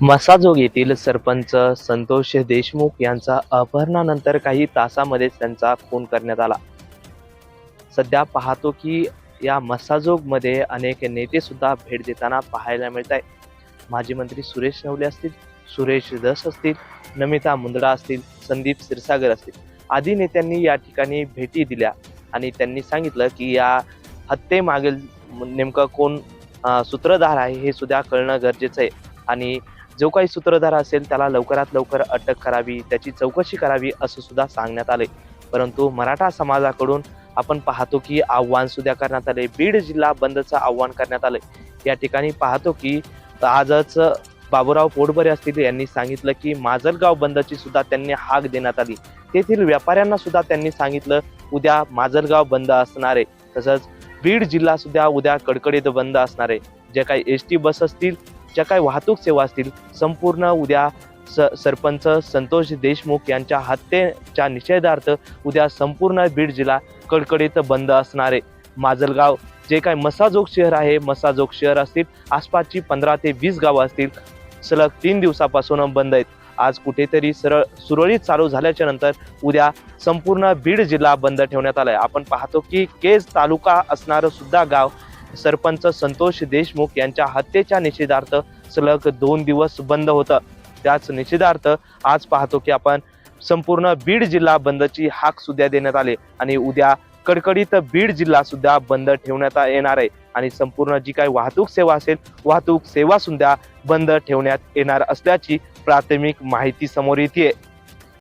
मसाजोग येथील सरपंच संतोष देशमुख यांचा अपहरणानंतर काही तासामध्ये त्यांचा खून करण्यात आला. सध्या पाहतो की या मसाजोगमध्ये अनेक नेते सुद्धा भेट देताना पाहायला मिळत आहे माजी मंत्री सुरेश नवले असतील सुरेश दस असतील नमिता मुंदडा असतील संदीप क्षीरसागर असतील. आदी नेत्यांनी या ठिकाणी भेटी दिल्या आणि त्यांनी सांगितलं की या हत्येमागील नेमकं कोण सूत्रधार आहे हे सुद्धा कळणं गरजेचं आहे. आणि जो काही सूत्रधार असेल त्याला लवकरात लवकर अटक करावी त्याची चौकशी करावी असं सुद्धा सांगण्यात आले परंतु मराठा समाजाकडून आपण पाहतो की आव्हान सुद्धा करण्यात आले बीड जिल्हा बंदचं आव्हान करण्यात आले या ठिकाणी पाहतो की आजच बाबूराव पोटबरे असतील यांनी सांगितलं की माजलगाव बंदची सुद्धा त्यांनी हाक देण्यात आली. तेथील व्यापाऱ्यांना सुद्धा त्यांनी सांगितलं उद्या माजलगाव बंद असणार आहे. तसंच बीड जिल्हा सुद्धा उद्या कडकडीत बंद असणार आहे. जे काही एस टी बस असतील ज्या काही वाहतूक सेवा असतील संपूर्ण उद्या स सरपंच संतोष देशमुख यांच्या हत्येच्या निषेधार्थ उद्या संपूर्ण बीड जिल्हा कडकडीत बंद असणारे. माजलगाव जे काही मसाजोग शहर आहे मसाजोग शहर असतील आसपासची पंधरा ते वीस गावं असतील सलग तीन दिवसापासून बंद आहेत. आज कुठेतरी सरळ सुरळीत चालू झाल्याच्यानंतर उद्या संपूर्ण बीड जिल्हा बंद ठेवण्यात आलाय. आपण पाहतो की केज तालुका असणारं सुद्धा गाव सरपंच संतोष देशमुख यांच्या हत्येच्या निषेधार्थ सलग दोन दिवस बंद होतं. त्याच निषेधार्थ आज पाहतो की आपण संपूर्ण बीड जिल्हा बंदची हाक सुद्धा देण्यात आली आणि उद्या कडकडीत बीड जिल्हा सुद्धा बंद ठेवण्यात येणार आहे. आणि संपूर्ण जी काही वाहतूक सेवा असेल वाहतूक सेवा सुद्धा बंद ठेवण्यात येणार असल्याची प्राथमिक माहिती समोर येते